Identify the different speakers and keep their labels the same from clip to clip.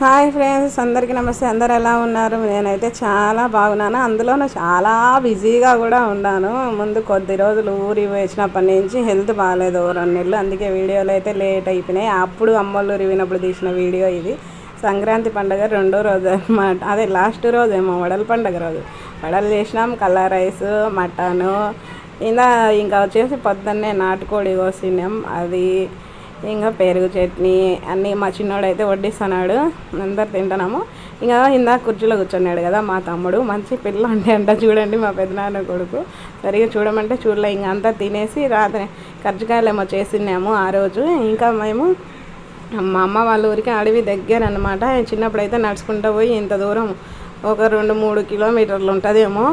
Speaker 1: Hi friends అందరికీ నమస్తే. అందరు ఎలా ఉన్నారు? నేనైతే చాలా బాగున్నాను. అందులోనూ చాలా బిజీగా కూడా ఉన్నాను. ముందు కొద్ది రోజులు ఊరి వేసినప్పటి నుంచి హెల్త్ బాగాలేదు రెండు నెలలు. అందుకే వీడియోలు అయితే లేట్ అయిపోయినాయి. అప్పుడు అమ్మోళ్ళు వినప్పుడు తీసిన వీడియో ఇది. సంక్రాంతి పండుగ రెండో రోజు అన్నమాట. అదే లాస్ట్ రోజు ఏమో వడల పండుగ రోజు. వడలు చేసినాం కలర్ రైస్ మటను. ఇంకా ఇంకా వచ్చేసి పొద్దున్నే నాటుకోడి కోసినాం. అది ఇంకా పెరుగు చట్నీ అన్నీ మా చిన్నోడు అయితే వడ్డిస్తున్నాడు అందరు తింటున్నాము. ఇంకా ఇందాక కుర్చీలో కూర్చున్నాడు కదా మా తమ్ముడు. మంచి పిల్ల అంటే అంట చూడండి మా పెద్దనాన్న కొడుకు. సరిగా చూడమంటే చూడలే. ఇంకా అంతా తినేసి రాత్రి కర్జకాయలు ఏమో చేసినాము ఆ రోజు. ఇంకా మేము మా అమ్మ వాళ్ళ ఊరికి అడవి దగ్గర అనమాట చిన్నప్పుడు అయితే నడుచుకుంటూ పోయి ఇంత దూరం ఒక రెండు మూడు కిలోమీటర్లు ఉంటుందేమో.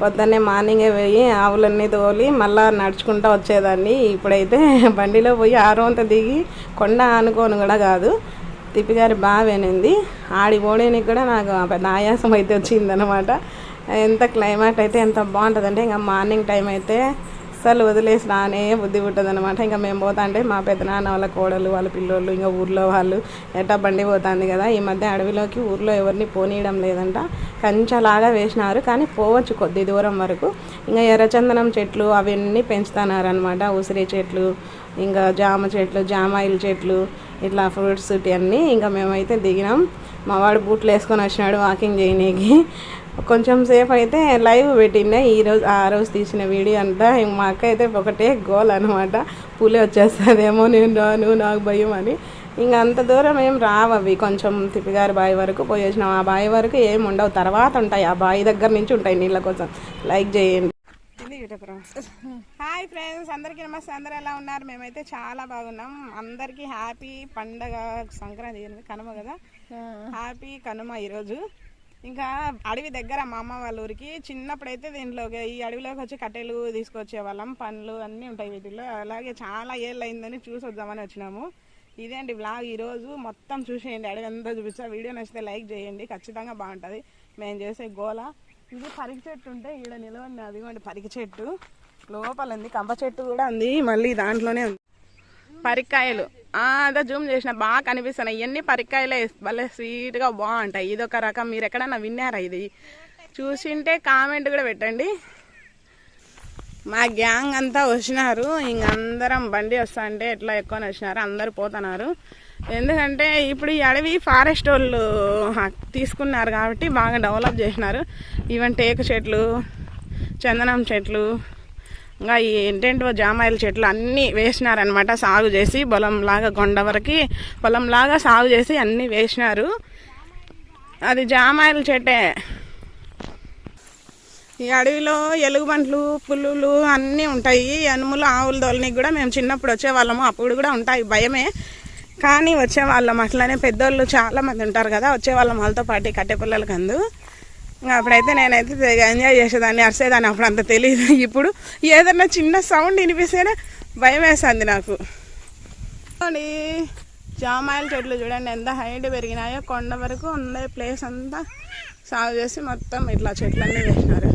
Speaker 1: పొద్దున్నే మార్నింగే పోయి ఆవులన్నీ తోలి మళ్ళా నడుచుకుంటూ వచ్చేదాన్ని. ఇప్పుడైతే బండిలో పోయి ఆరోంత దిగి కొండ అనుకోని కూడా కాదు. తిప్పిగారి బావేనింది ఆడి పోడేనికి కూడా నాకు పెద్ద ఆయాసం అయితే వచ్చిందనమాట ఎంత క్లైమేట్ అయితే ఎంత బాగుంటుందంటే ఇంకా మార్నింగ్ టైం అయితే అస్సలు వదిలేసి రానే బుద్ధి పుట్టదు అనమాట ఇంకా మేము పోతా అంటే మా పెద్దనాన్న వాళ్ళ కోడలు వాళ్ళ పిల్లోళ్ళు ఇంకా ఊర్లో వాళ్ళు ఎట్టా బండి పోతుంది కదా. ఈ మధ్య అడవిలోకి ఊర్లో ఎవరిని పోనీయడం లేదంట. కంచలాగా వేసినారు కానీ పోవచ్చు కొద్ది దూరం వరకు. ఇంకా ఎర్రచందనం చెట్లు అవన్నీ పెంచుతున్నారనమాట ఉసిరి చెట్లు ఇంకా జామ చెట్లు జామాయిల చెట్లు ఇట్లా ఫ్రూట్స్ ఇవన్నీ ఇంకా మేమైతే దిగినాం. మా వాడు బూట్లు వేసుకొని వచ్చినాడు వాకింగ్ చేయనీకి. కొంచెం సేపు అయితే లైవ్ పెట్టిండే. ఈ రోజు ఆ రోజు తీసిన వీడియో అంతా ఇంక మా అక్క అయితే ఒకటే గోల్ అనమాట పులి వచ్చేస్తుందేమో నేను రాను నాకు భయం అని. ఇంక అంత దూరం ఏం రావు అవి. కొంచెం తిప్పిగారి బావి వరకు పోయి వచ్చినాం ఆ బావి వరకు ఏం ఉండవు. తర్వాత ఉంటాయి. ఆ బావి దగ్గర నుంచి ఉంటాయి నీళ్ళ కోసం. లైక్ చేయండి. Hi friends. అందరికీ నమస్తే. అందరు ఎలా ఉన్నారు? మేమైతే చాలా బాగున్నాం. అందరికీ హ్యాపీ పండగ సంక్రాంతి? కనుమ కదా? హ్యాపీ కనుమ ఈరోజు. ఇంకా అడవి దగ్గర మా అమ్మ వాళ్ళ ఊరికి చిన్నప్పుడైతే దీంట్లోకి ఈ అడవిలోకి వచ్చి కట్టెలు తీసుకొచ్చే వాళ్ళం పండ్లు అన్నీ ఉంటాయి వీటిలో అలాగే చాలా ఏళ్ళు అయిందని చూసి వద్దామని వచ్చినాము. ఇదేంటి బ్లాగ్ ఈరోజు మొత్తం చూసేయండి అడవి అంతా చూపించా వీడియో నచ్చితే లైక్ చేయండి ఖచ్చితంగా బాగుంటుంది. మేము చేసే గోల. ఇది పరికి చెట్టు ఉంటే ఈడ నిలవండి అదిగోండి పరికి చెట్టు. లోపల ఉంది కంప చెట్టు కూడా ఉంది మళ్ళీ దాంట్లోనే ఉంది. పరికాయలు. అదే జూమ్ చేసిన బాగా కనిపిస్తున్నాయి. ఇవన్నీ పరికాయలే భలే స్వీట్గా బాగుంటాయి. ఇది ఒక రకం. మీరు ఎక్కడన్నా విన్నారా ఇది? చూసింటే కామెంట్ కూడా పెట్టండి. మా గ్యాంగ్ అంతా వచ్చినారు. ఇంక అందరం బండి వస్తా అంటే ఎట్లా ఎక్కువ వచ్చినారు. అందరు పోతున్నారు. ఎందుకంటే ఇప్పుడు ఈ అడవి ఫారెస్ట్ వాళ్ళు తీసుకున్నారు కాబట్టి బాగా డెవలప్ చేసినారు. ఈవెన్ టేకు చెట్లు చందనం చెట్లు ఇంకా ఈ ఏంటంటే జామాయిల చెట్లు అన్నీ వేసినారనమాట సాగు చేసి పొలంలాగా కొండ వరకు పొలంలాగా సాగు చేసి అన్నీ వేసినారు. అది జామాయిల చెట్టే. ఈ అడవిలో ఎలుగుబంట్లు పులులు అన్నీ ఉంటాయి. అనుములు ఆవులు దొలనికి కూడా మేము చిన్నప్పుడు వచ్చేవాళ్ళము. అప్పుడు కూడా ఉంటాయి భయమే. కానీ వచ్చేవాళ్ళం. అట్లనే పెద్దోళ్ళు చాలామంది ఉంటారు కదా వచ్చేవాళ్ళం వాళ్ళతో పాటు కట్టె పిల్లలకి అందు అప్పుడైతే నేనైతే ఎంజాయ్ చేసేదాన్ని అరిసేదాన్ని అప్పుడు అంత తెలియదు ఇప్పుడు ఏదన్నా చిన్న సౌండ్ వినిపిస్తేనే భయం వేసింది నాకు. చూడండి జామాయిల చెట్లు చూడండి ఎంత హైట్ పెరిగినాయో కొండ వరకు ఉండే ప్లేస్ అంతా సాగు చేసి మొత్తం ఇట్లా చెట్లన్నీ వేసినారు.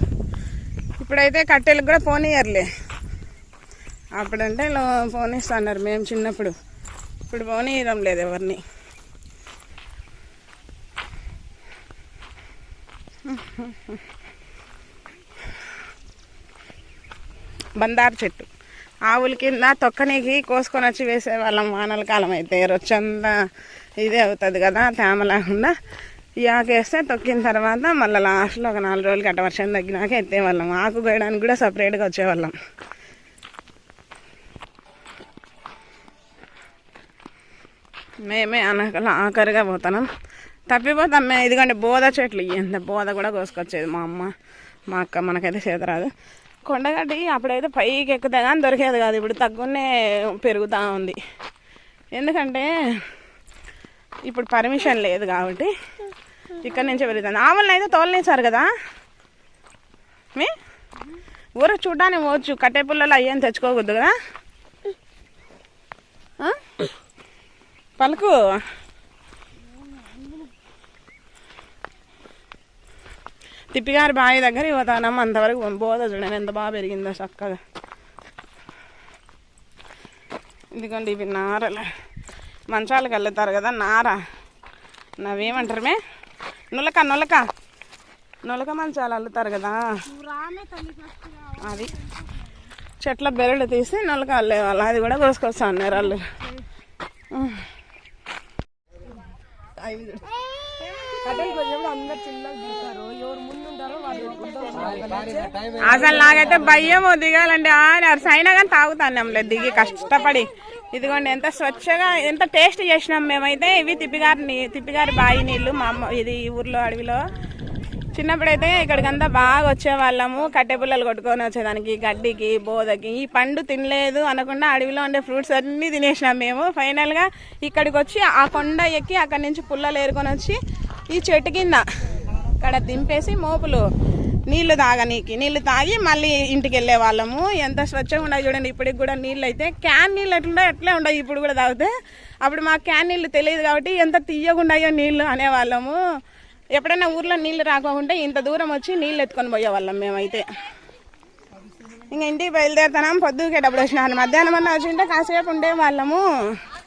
Speaker 1: ఇప్పుడైతే కట్టెలకు కూడా పోనీయర్లే. అప్పుడంటే పోనీస్తా అన్నారు మేము చిన్నప్పుడు. ఇప్పుడు పోనీయడం లేదు ఎవరిని. బందారు చెట్టు. ఆవుల కింద తొక్కనికి కోసుకొని వచ్చి వేసేవాళ్ళం వానల కాలం అయితే. రొచ్చంతా ఇదే అవుతుంది కదా తేమ లేకుండా. ఈ ఆకు వేస్తే తొక్కిన తర్వాత మళ్ళీ లాస్ట్లో ఒక నాలుగు రోజులకి అట్ట వర్షం తగ్గినాక ఎత్తేవాళ్ళం. ఆకు కోయడానికి కూడా సపరేట్గా వచ్చేవాళ్ళం. మేమే అనకల ఆఖరిగా పోతున్నాం. తప్పిపోతాం మేము ఇదిగోండి బోధ చెట్లు. ఎంత బోధ కూడా కోసుకొచ్చేది మా అమ్మ మా అక్క మనకైతే చేతరాదు కొండగడ్డి అప్పుడైతే పైకి ఎక్కుతే కానీ దొరికేది కాదు. ఇప్పుడు తగ్గునే పెరుగుతూ ఉంది. ఎందుకంటే ఇప్పుడు పర్మిషన్ లేదు కాబట్టి ఇక్కడి నుంచే పెరుగుతుంది. ఆవులను అయితే తోలనేసారు కదా? మీ? ఊరు చూడడానికి పోవచ్చు. కట్టే పుల్లలు అయ్యేం తెచ్చుకోకూడదు కదా? పలుకు. తిప్పిగారి బావి దగ్గర పోతానమ్మ అంతవరకు బోధ చూడండి ఎంత బాగా పెరిగిందో చక్కగా. ఇదిగోండి ఇవి నారలు. మంచాలు కలుతారు కదా నార. నవ్వేమంటారు మే నులక నులక. నులక మంచాలు అల్లుతారు కదా. అది. చెట్ల బెరడు తీసి నులక అల్లే వాళ్ళు అది కూడా కోసుకొస్తా అన్నారు వాళ్ళు అసలు నాకైతే భయం దిగాలంటే ఆరు అయినా కానీ తాగుతాను దిగి కష్టపడి. ఇదిగోండి ఎంత స్వచ్ఛగా ఎంత టేస్ట్ చేసినాం మేమైతే ఇవి తిప్పిగారి నీ- తిప్పిగారి బాయి నీళ్ళు మా అమ్మ ఇది ఈ ఊర్లో అడవిలో. చిన్నప్పుడైతే ఇక్కడికంతా బాగా వచ్చేవాళ్ళము కట్టె పుల్లలు కొట్టుకొని వచ్చేదానికి గడ్డికి బోదకి ఈ పండు తినలేదు అనకుండా అడవిలో ఉండే ఫ్రూట్స్ అన్నీ తినేసినాం మేము. ఫైనల్గా ఇక్కడికి వచ్చి ఆ కొండ ఎక్కి అక్కడి నుంచి పుల్లలు ఏరుకొని వచ్చి ఈ చెట్టు కింద ఇక్కడ దింపేసి మోపులు నీళ్ళు తాగనీకి నీళ్ళు తాగి మళ్ళీ ఇంటికి వెళ్ళే వాళ్ళము. ఎంత స్వచ్ఛంగా ఉండదు చూడండి ఇప్పటికి కూడా నీళ్ళు అయితే క్యాన్ నీళ్ళు ఎట్లుండో అట్లే ఉండవు ఇప్పుడు కూడా తాగితే. అప్పుడు మాకు క్యాన్ నీళ్ళు తెలియదు కాబట్టి ఎంత తీయగుండాయో నీళ్ళు అనేవాళ్ళము. ఎప్పుడైనా ఊర్లో నీళ్ళు రాకుండా ఇంత దూరం వచ్చి నీళ్ళు ఎత్తుకొని పోయేవాళ్ళం మేమైతే. ఇంకా ఇంటికి బయలుదేరుతున్నాం పొద్దుకేటప్పుడు వచ్చినాను మధ్యాహ్నం అన్న వచ్చింటే కాసేపు ఉండే వాళ్ళము